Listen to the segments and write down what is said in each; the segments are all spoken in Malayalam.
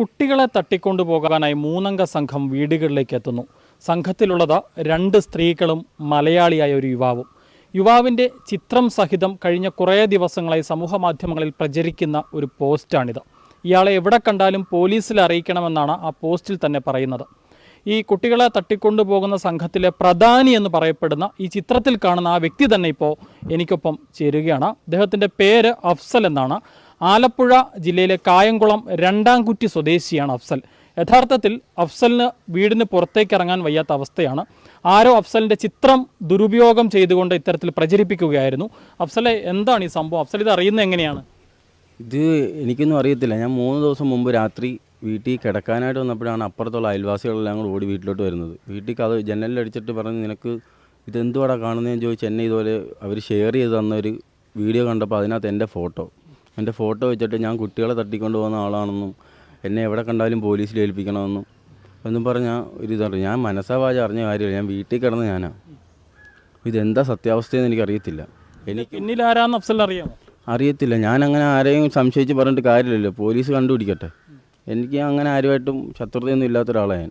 കുട്ടികളെ തട്ടിക്കൊണ്ടു പോകാനായി മൂന്നംഗ സംഘം വീടുകളിലേക്ക് എത്തുന്നു. സംഘത്തിലുള്ളത് രണ്ട് സ്ത്രീകളും മലയാളിയായ ഒരു യുവാവും. യുവാവിന്റെ ചിത്രം സഹിതം കഴിഞ്ഞ കുറേ ദിവസങ്ങളായി സമൂഹ മാധ്യമങ്ങളിൽ പ്രചരിക്കുന്ന ഒരു പോസ്റ്റാണിത്. ഇയാളെ എവിടെ കണ്ടാലും പോലീസിൽ അറിയിക്കണമെന്നാണ് ആ പോസ്റ്റിൽ തന്നെ പറയുന്നത്. ഈ കുട്ടികളെ തട്ടിക്കൊണ്ടു പോകുന്ന സംഘത്തിലെ പ്രധാനി എന്ന് പറയപ്പെടുന്ന ഈ ചിത്രത്തിൽ കാണുന്ന ആ വ്യക്തി തന്നെ ഇപ്പോൾ എനിക്കൊപ്പം ചേരുകയാണ്. അദ്ദേഹത്തിന്റെ പേര് അഫ്സൽ എന്നാണ്. ആലപ്പുഴ ജില്ലയിലെ കായംകുളം രണ്ടാംകുറ്റി സ്വദേശിയാണ് അഫ്സൽ. യഥാർത്ഥത്തിൽ അഫ്സലിന് വീടിന് പുറത്തേക്ക് ഇറങ്ങാൻ വയ്യാത്ത അവസ്ഥയാണ്. ആരോ അഫ്സലിന്റെ ചിത്രം ദുരുപയോഗം ചെയ്തുകൊണ്ട് ഇത്തരത്തിൽ പ്രചരിപ്പിക്കുകയായിരുന്നു. അഫ്സലെ എന്താണ് ഈ സംഭവം? അഫ്സൽ ഇത് അറിയുന്നത് എങ്ങനെയാണ്? ഇത് എനിക്കൊന്നും അറിയത്തില്ല. ഞാൻ മൂന്ന് ദിവസം മുമ്പ് രാത്രി വീട്ടിൽ കിടക്കാനായിട്ട് വന്നപ്പോഴാണ് അപ്പുറത്തുള്ള അയൽവാസികളെല്ലാം കൂടെ ഓടി വീട്ടിലോട്ട് വരുന്നത്. വീട്ടിൽ ജനലിൽ ജനലിലടിച്ചിട്ട് പറഞ്ഞ് നിനക്ക് ഇതെന്തുവാടാ കാണുന്നതെന്ന് ചോദിച്ച് എന്നെ ഇതുപോലെ അവർ ഷെയർ ചെയ്ത് തന്ന ഒരു വീഡിയോ കണ്ടപ്പോൾ അതിനകത്ത് എന്റെ ഫോട്ടോ എന്റെ ഫോട്ടോ വെച്ചിട്ട് ഞാൻ കുട്ടികളെ തട്ടിക്കൊണ്ട് പോകുന്ന ആളാണെന്നും എന്നെ എവിടെ കണ്ടാലും പോലീസിൽ ഏൽപ്പിക്കണമെന്നും എന്നും പറഞ്ഞാൽ ഒരു ഇതാണ് ഞാൻ മനസ്സാവാജ അറിഞ്ഞ കാര്യമില്ല. ഞാൻ വീട്ടിൽ കിടന്ന് ഞാനാണ് ഇതെന്താ സത്യാവസ്ഥയെന്ന് എനിക്കറിയത്തില്ല. എനിക്ക് പിന്നിൽ ആരാന്ന് അഫ്സൽ അറിയാമോ? അറിയത്തില്ല. ഞാൻ അങ്ങനെ ആരെയും സംശയിച്ച് പറഞ്ഞിട്ട് കാര്യമില്ലല്ലോ. പോലീസ് കണ്ടുപിടിക്കട്ടെ. എനിക്ക് അങ്ങനെ ആരുമായിട്ടും ശത്രുതയൊന്നും ഇല്ലാത്ത ഒരാളാണ് ഞാൻ.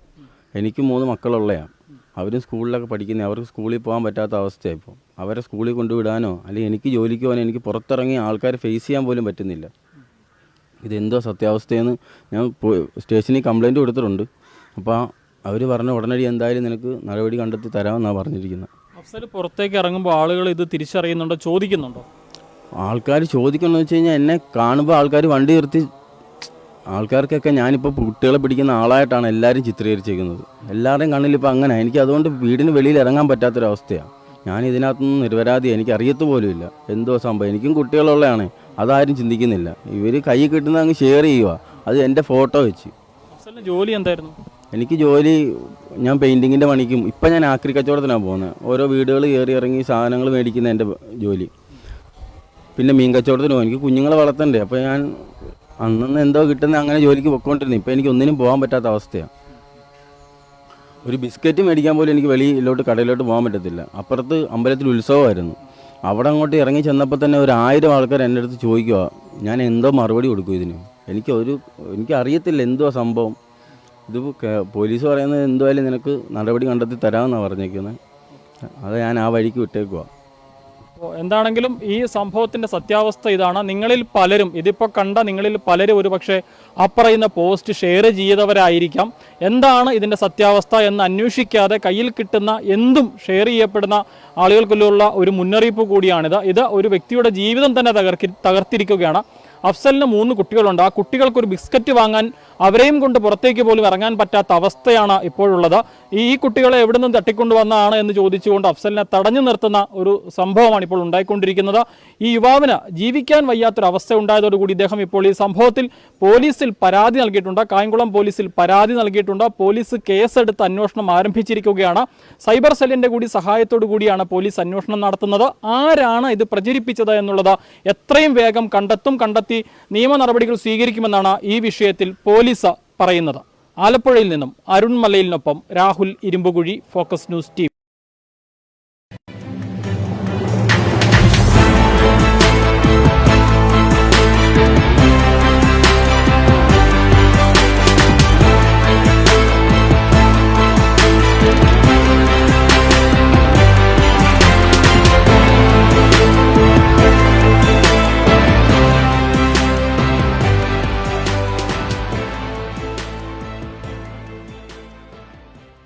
എനിക്ക് മൂന്ന് മക്കളുള്ളതാണ് അവരും സ്കൂളിലൊക്കെ പഠിക്കുന്നത് അവർക്ക് സ്കൂളിൽ പോകാൻ പറ്റാത്ത അവസ്ഥയാണ് ഇപ്പോൾ അവരെ സ്കൂളിൽ കൊണ്ടുവിടാനോ അല്ലെങ്കിൽ എനിക്ക് ജോലിക്ക് പോകാനോ എനിക്ക് പുറത്തിറങ്ങി ആൾക്കാർ ഫേസ് ചെയ്യാൻ പോലും പറ്റുന്നില്ല. ഇതെന്തോ സത്യാവസ്ഥയെന്ന് ഞാൻ സ്റ്റേഷനിൽ കംപ്ലയിന്റ് കൊടുത്തിട്ടുണ്ട്. അപ്പോൾ അവർ പറഞ്ഞ ഉടനടി എന്തായാലും നിനക്ക് നടപടി കണ്ടെത്തി തരാമെന്നാണ് പറഞ്ഞിരിക്കുന്നത്. അഫ്സൽ പുറത്തേക്ക് ഇറങ്ങുമ്പോൾ ആളുകൾ ഇത് തിരിച്ചറിയുന്നുണ്ടോ? ചോദിക്കുന്നുണ്ടോ? ആൾക്കാർ ചോദിക്കണമെന്ന് വെച്ച് കഴിഞ്ഞാൽ എന്നെ കാണുമ്പോൾ ആൾക്കാർ വണ്ടി നിർത്തി ആൾക്കാർക്കൊക്കെ ഞാനിപ്പോൾ കുട്ടികളെ പിടിക്കുന്ന ആളായിട്ടാണ് എല്ലാവരും ചിത്രീകരിച്ചിരിക്കുന്നത്. എല്ലാവരുടെയും കണ്ണിലിപ്പോൾ അങ്ങനെ. എനിക്ക് അതുകൊണ്ട് വീടിന് വെളിയിൽ ഇറങ്ങാൻ പറ്റാത്തൊരവസ്ഥയാണ് ഞാൻ ഇതിനകത്തുനിന്ന് നിരപരാധി എനിക്ക് അറിയത്ത് പോലുമില്ല എന്തോ സംഭവം. എനിക്കും കുട്ടികളുള്ളതാണ്. അതാരും ചിന്തിക്കുന്നില്ല. ഇവർ കൈ കിട്ടുന്ന അങ്ങ് ഷെയർ ചെയ്യുക അത് എന്റെ ഫോട്ടോ വെച്ച്. ജോലി എന്തായിരുന്നു? എനിക്ക് ജോലി ഞാൻ പെയിന്റിങ്ങിന്റെ പണിക്കും. ഇപ്പം ഞാൻ ആക്രി കച്ചവടത്തിനാണ് പോകുന്നത് ഓരോ വീടുകൾ കയറി ഇറങ്ങി സാധനങ്ങൾ മേടിക്കുന്ന എന്റെ ജോലി. പിന്നെ മീൻ കച്ചവടത്തിന് പോകും എനിക്ക് കുഞ്ഞുങ്ങളെ വളർത്തണ്ടേ. അപ്പോൾ ഞാൻ അന്നന്ന് എന്തോ കിട്ടുന്ന അങ്ങനെ ജോലിക്ക് പൊയ്ക്കൊണ്ടിരുന്നു ഇപ്പം എനിക്ക് ഒന്നിനും പോകാൻ പറ്റാത്ത അവസ്ഥയാണ് ഒരു ബിസ്ക്കറ്റ് മേടിക്കാൻ പോലും എനിക്ക് വെളിയിലോട്ട് കടയിലോട്ട് പോകാൻ പറ്റത്തില്ല. അപ്പുറത്ത് അമ്പലത്തിൽ ഉത്സവമായിരുന്നു. അവിടെ അങ്ങോട്ട് ഇറങ്ങി ചെന്നപ്പോൾ തന്നെ ഒരു ആയിരം ആൾക്കാർ എന്റെ അടുത്ത് ചോദിക്കുക ഞാൻ എന്തോ മറുപടി കൊടുക്കും ഇതിന്? എനിക്ക് ഒരു എനിക്ക് അറിയത്തില്ല എന്തോ സംഭവം. ഇത് പോലീസ് പറയുന്നത് എന്തുമായാലും നിനക്ക് നടപടി കണ്ടെത്തി തരാമെന്നാണ് പറഞ്ഞേക്കുന്നത് അത് ഞാൻ ആ വഴിക്ക് വിട്ടേക്കുക അപ്പോൾ എന്താണെങ്കിലും ഈ സംഭവത്തിന്റെ സത്യാവസ്ഥ ഇതാണ്. നിങ്ങളിൽ പലരും ഇതിപ്പോൾ കണ്ട നിങ്ങളിൽ പലരും ഒരുപക്ഷെ അപ്പറയുന്ന പോസ്റ്റ് ഷെയർ ചെയ്തവരായിരിക്കാം. എന്താണ് ഇതിന്റെ സത്യാവസ്ഥ എന്ന് അന്വേഷിക്കാതെ കയ്യിൽ കിട്ടുന്ന എന്തും ഷെയർ ചെയ്യപ്പെടുന്ന ആളുകൾക്കുള്ള ഒരു മുന്നറിയിപ്പ് കൂടിയാണിത്. ഇത് ഒരു വ്യക്തിയുടെ ജീവിതം തന്നെ തകർക്കി തകർത്തിരിക്കുകയാണ്. അഫ്സലിന് മൂന്ന് കുട്ടികളുണ്ട്. ആ കുട്ടികൾക്ക് ഒരു ബിസ്ക്കറ്റ് വാങ്ങാൻ അവരെയും കൊണ്ട് പുറത്തേക്ക് പോലും ഇറങ്ങാൻ പറ്റാത്ത അവസ്ഥയാണ് ഇപ്പോഴുള്ളത്. ഈ കുട്ടികളെ എവിടെ നിന്ന് തട്ടിക്കൊണ്ടുവന്നതാണ് എന്ന് ചോദിച്ചുകൊണ്ട് അഫ്സലിനെ തടഞ്ഞു നിർത്തുന്ന ഒരു സംഭവമാണ് ഇപ്പോൾ ഉണ്ടായിക്കൊണ്ടിരിക്കുന്നത്. ഈ യുവാവിന് ജീവിക്കാൻ വയ്യാത്തൊരവസ്ഥ ഉണ്ടായതോടുകൂടി ഇദ്ദേഹം ഇപ്പോൾ ഈ സംഭവത്തിൽ പോലീസിൽ പരാതി നൽകിയിട്ടുണ്ട്. കായംകുളം പോലീസിൽ പരാതി നൽകിയിട്ടുണ്ട്. പോലീസ് കേസെടുത്ത് അന്വേഷണം ആരംഭിച്ചിരിക്കുകയാണ്. സൈബർ സെല്ലിന്റെ കൂടി സഹായത്തോടു കൂടിയാണ് പോലീസ് അന്വേഷണം നടത്തുന്നത്. ആരാണ് ഇത് പ്രചരിപ്പിച്ചത് എന്നുള്ളത് എത്രയും വേഗം കണ്ടെത്തും. കണ്ടെത്തി നിയമ നടപടികൾ സ്വീകരിക്കുമെന്നാണ് ഈ വിഷയത്തിൽ പോലീസ് പറയുന്നത്. ആലപ്പുഴയിൽ നിന്നും Arun മലയിലിനൊപ്പം Rahul Irumbukuzhi focus news team